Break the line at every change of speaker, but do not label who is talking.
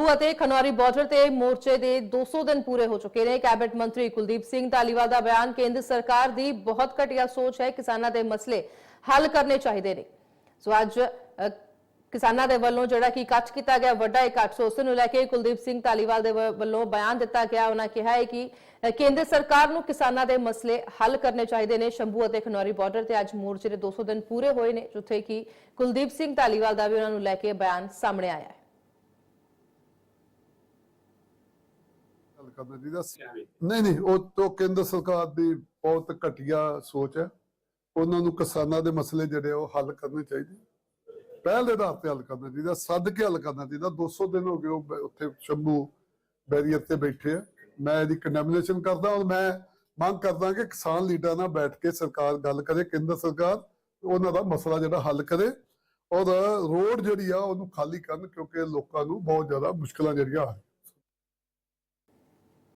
ਸ਼ੰਭੂ ਅਤੇ ਖਨੌਰੀ ਬਾਰਡਰ ਤੇ ਮੋਰਚੇ ਦੇ 200 ਦਿਨ ਪੂਰੇ ਹੋ ਚੁੱਕੇ ਨੇ। ਕੈਬਨਿਟ ਮੰਤਰੀ ਕੁਲਦੀਪ ਸਿੰਘ ਧਾਲੀਵਾਲ ਦਾ ਬਿਆਨ ਕੇਂਦਰ ਸਰਕਾਰ ਦੀ ਬਹੁਤ ਘਟੀਆ ਸੋਚ ਹੈ। ਕਿਸਾਨਾਂ ਦੇ ਮਸਲੇ ਹੱਲ ਕਰਨੇ ਚਾਹੀਦੇ ਨੇ। ਸੋ ਅੱਜ ਕਿਸਾਨਾਂ ਦੇ ਵੱਲੋਂ ਜਿਹੜਾ ਕਿ ਇਕੱਠ ਕੀਤਾ ਗਿਆ ਵੱਡਾ ਇਕੱਠ, ਸੋ ਉਸ ਨੂੰ ਲੈ ਕੇ ਕੁਲਦੀਪ ਸਿੰਘ ਧਾਲੀਵਾਲ ਦੇ ਵੱਲੋਂ ਬਿਆਨ ਦਿੱਤਾ ਗਿਆ। ਉਹਨਾਂ ਕਿਹਾ ਹੈ ਕਿ ਕੇਂਦਰ ਸਰਕਾਰ ਨੂੰ ਕਿਸਾਨਾਂ ਦੇ ਮਸਲੇ ਹੱਲ ਕਰਨੇ ਚਾਹੀਦੇ ਨੇ। ਸ਼ੰਭੂ ਅਤੇ ਖਨੌਰੀ ਬਾਰਡਰ ਤੇ ਅੱਜ ਮੋਰਚੇ ਦੇ 200 ਦਿਨ ਪੂਰੇ ਹੋਏ ਨੇ, ਜਿੱਥੇ ਕਿ ਕੁਲਦੀਪ ਸਿੰਘ ਧਾਲੀਵਾਲ ਦਾ ਵੀ ਉਹਨਾਂ ਨੂੰ ਲੈ ਕੇ ਬਿਆਨ ਸਾਹਮਣੇ ਆਇਆ ਹੈ।
ਨਹੀਂ ਨਹੀਂ ਉਹ ਤੋਂ ਕੇਂਦਰ ਸਰਕਾਰ ਦੀ ਬਹੁਤ ਘਟੀਆ ਸੋਚ ਹੈ। ਉਹਨਾਂ ਨੂੰ ਕਿਸਾਨਾਂ ਦੇ ਮਸਲੇ ਜਿਹੜੇ ਉਹ ਹੱਲ ਕਰਨੇ ਚਾਹੀਦੇ। ਪਹਿਲ ਦੇ ਆਧਾਰ ਤੇ ਹੱਲ ਕਰਨਾ ਚਾਹੀਦਾ ਸੱਦ ਕੇ ਹੱਲ ਕਰਨਾ ਚਾਹੀਦਾ। 200 ਦਿਨ ਹੋ ਗਏ ਉਹ ਉੱਥੇ ਸ਼ੰਭੂ ਬੈਰੀਅਰ ਤੇ ਬੈਠੇ ਆ। ਮੈਂ ਇਹਦੀ ਕੰਡੈਮਨੇਸ਼ਨ ਕਰਦਾ ਔਰ ਮੈਂ ਮੰਗ ਕਰਦਾ ਕਿ ਕਿਸਾਨ ਲੀਡਰਾਂ ਨਾਲ ਬੈਠ ਕੇ ਸਰਕਾਰ ਗੱਲ ਕਰੇ ਕੇਂਦਰ ਸਰਕਾਰ ਉਹਨਾਂ ਦਾ ਮਸਲਾ ਜਿਹੜਾ ਹੱਲ ਕਰੇ। ਔਰ ਰੋਡ ਜਿਹੜੀ ਆ ਉਹਨੂੰ ਖਾਲੀ ਕਰਨ ਕਿਉਂਕਿ ਲੋਕਾਂ ਨੂੰ ਬਹੁਤ ਜ਼ਿਆਦਾ ਮੁਸ਼ਕਲਾਂ ਜਿਹੜੀਆਂ ਆ